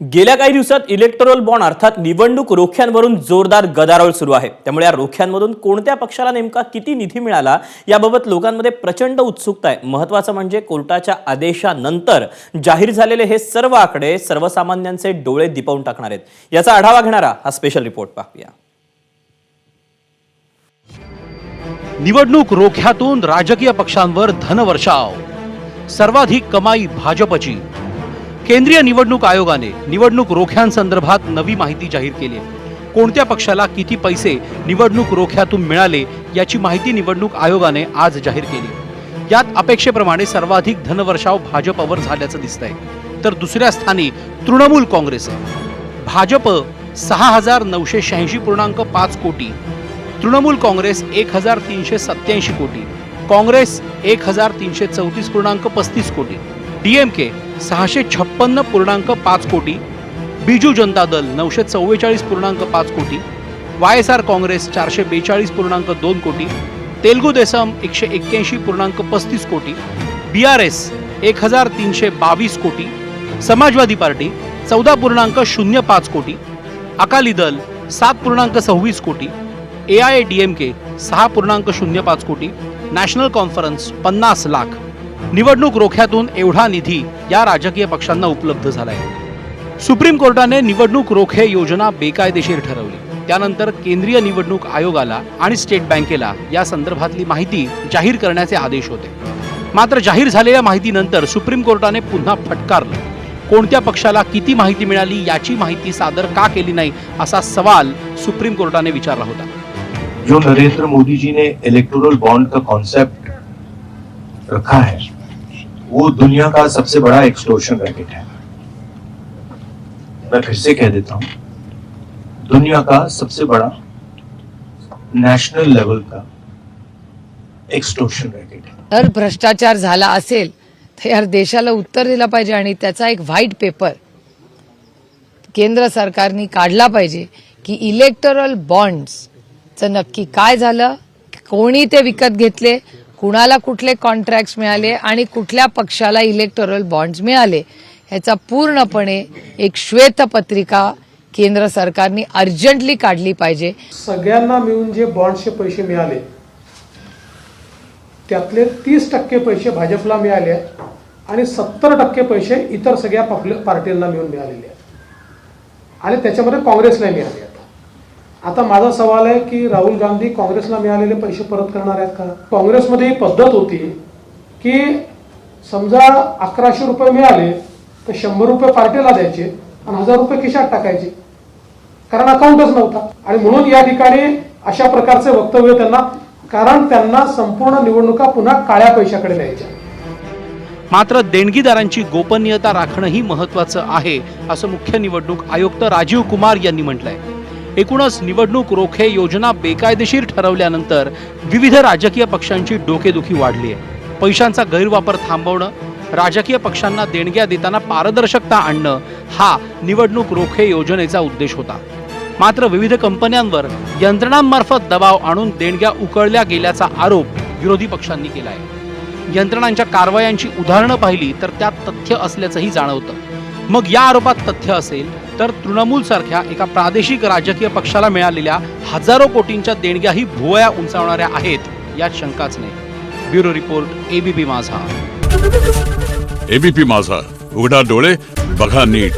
गेल्या काही दिवसात इलेक्टोरल बॉन्ड अर्थात निवडणूक रोख्यांवरून जोरदार गदारोळ सुरू आहे. त्यामुळे या रोख्यांमधून कोणत्या पक्षाला नेमका किती निधी मिळाला याबाबत लोकांमध्ये प्रचंड उत्सुकता आहे. महत्वाचं म्हणजे कोर्टाच्या आदेशानंतर जाहीर झालेले हे सर्व आकडे सर्वसामान्यांचे डोळे दिपवून टाकणार आहेत. याचा आढावा घेणारा हा स्पेशल रिपोर्ट पाहूया. निवडणूक रोख्यातून राजकीय पक्षांवर धनवर्षाव. सर्वाधिक कमाई भाजपची. केंद्रीय निवडणूक आयोगाने निवडणूक रोख्यांसंदर्भात नवी माहिती जाहीर केली आहे. कोणत्या पक्षाला किती पैसे निवडणूक रोख्यातून मिळाले याची माहिती निवडणूक आयोगाने आज जाहीर केली. यात अपेक्षेप्रमाणे सर्वाधिक धनवर्षाव भाजपवर झाल्याचं दिसतंय. तर दुसऱ्या स्थानी तृणमूल काँग्रेस आहे. भाजप सहा हजार नऊशे शहाऐंशी पूर्णांक पाच कोटी तृणमूल काँग्रेस एक हजार तीनशे सत्याऐंशी कोटी काँग्रेस एक हजार तीनशे चौतीस पूर्णांक पस्तीस कोटी डीएमके सहाशे छप्पन्न पूर्णांक पाच कोटी बिजू जनता दल नऊशे चव्वेचाळीस पूर्णांक पाच कोटी वाय एस आर काँग्रेस चारशे बेचाळीस पूर्णांक दोन कोटी तेलगू देसम एकशे एक्क्याऐंशी पूर्णांक पस्तीस कोटी बी आर एस एक हजार तीनशे बावीस कोटी समाजवादी पार्टी चौदा पूर्णांक शून्य पाच कोटी अकाली दल सात पूर्णांक सव्वीस कोटी A I D M K सहा पूर्णांक शून्य पाच कोटी नॅशनल कॉन्फरन्स पन्नास लाख. निवडणूक रोख्यातून एवढा निधी या राजकीय पक्षांना उपलब्ध झालाय. सुप्रीम कोर्टाने निवडणूक रोखे योजना बेकायदेशीर ठरवली. त्यानंतर केंद्रीय निवडणूक आयोगाला आणि स्टेट बँकेला या संदर्भातली माहिती जाहीर करण्याचे आदेश होते. मात्र जाहीर झालेल्या माहितीनंतर सुप्रीम कोर्टाने पुन्हा फटकारलं. कोणत्या पक्षाला किती माहिती मिळाली याची माहिती सादर का केली नाही असा सवाल सुप्रीम कोर्टाने विचारला होता. जो नरेंद्र मोदी जी ने इलेक्टोरल बॉन्ड का कॉन्सेप्ट रखा है। वो दुनिया का सबसे बड़ा एक्सटोर्शन रैकेट है। मैं फिर से कह देता हूं दुनिया का सबसे बड़ा नेशनल लेवल का एक्सटोर्शन रैकेट है। जर भ्रष्टाचार झाला असेल तर यार देशाला उत्तर दिलं पाहिजे आणि त्याचा एक व्हाईट पेपर केंद्र सरकारने काढला पाहिजे की इलेक्टरल बॉन्ड्सचं नक्की काय झालं कोणी ते विकत घेतले कुणाला कुठले कॉन्ट्रॅक्ट मिळाले आणि कुठल्या पक्षाला इलेक्टोरल बॉन्ड्स मिळाले ह्याचा पूर्णपणे एक श्वेतपत्रिका केंद्र सरकारने अर्जंटली काढली पाहिजे. सगळ्यांना मिळून जे बॉन्डचे पैसे मिळाले त्यातले तीस टक्के पैसे भाजपला मिळाले आणि सत्तर टक्के पैसे इतर सगळ्या पार्टींना मिळून मिळालेले आहेत. आणि त्याच्यामध्ये काँग्रेसला मिळाले आता माझा सवाल आहे की राहुल गांधी काँग्रेसला मिळालेले पैसे परत करणार आहेत का? काँग्रेसमध्ये ही पद्धत होती की समजा अकराशे रुपये मिळाले तर शंभर रुपये पार्टीला द्यायचे आणि हजार रुपये खिशात टाकायचे. कारण अकाउंटच नव्हता. आणि म्हणून या ठिकाणी अशा प्रकारचे वक्तव्य त्यांना कारण त्यांना संपूर्ण निवडणुका पुन्हा काळ्या पैशाकडे द्यायच्या. मात्र देणगीदारांची गोपनीयता राखणंही महत्वाचं आहे असं मुख्य निवडणूक आयुक्त राजीव कुमार यांनी म्हटलंय. एकूणच निवडणूक रोखे योजना बेकायदेशीर ठरवल्यानंतर विविध राजकीय पक्षांची डोकेदुखी वाढली आहे. पैशांचा गैरवापर थांबवणं राजकीय पक्षांना देणग्या देताना पारदर्शकता आणणं हा निवडणूक रोखे योजनेचा उद्देश होता. मात्र विविध कंपन्यांवर यंत्रणांमार्फत दबाव आणून देणग्या उकळल्या गेल्याचा आरोप विरोधी पक्षांनी केला आहे यंत्रणांच्या कारवायांची उदाहरणं पाहिली तर त्यात तथ्य असल्याचंही जाणवतं. मग या आरोपात तथ्य असेल तर तृणमूल सारख्या एका प्रादेशिक राजकीय पक्षाला मिळालेल्या हजारो कोटींच्या देणग्याही भुवया उंचावणाऱ्या आहेत यात शंकाच नाही. Bureau report ABP Majha. ABP Majha. उघडा डोळे बघा नीट.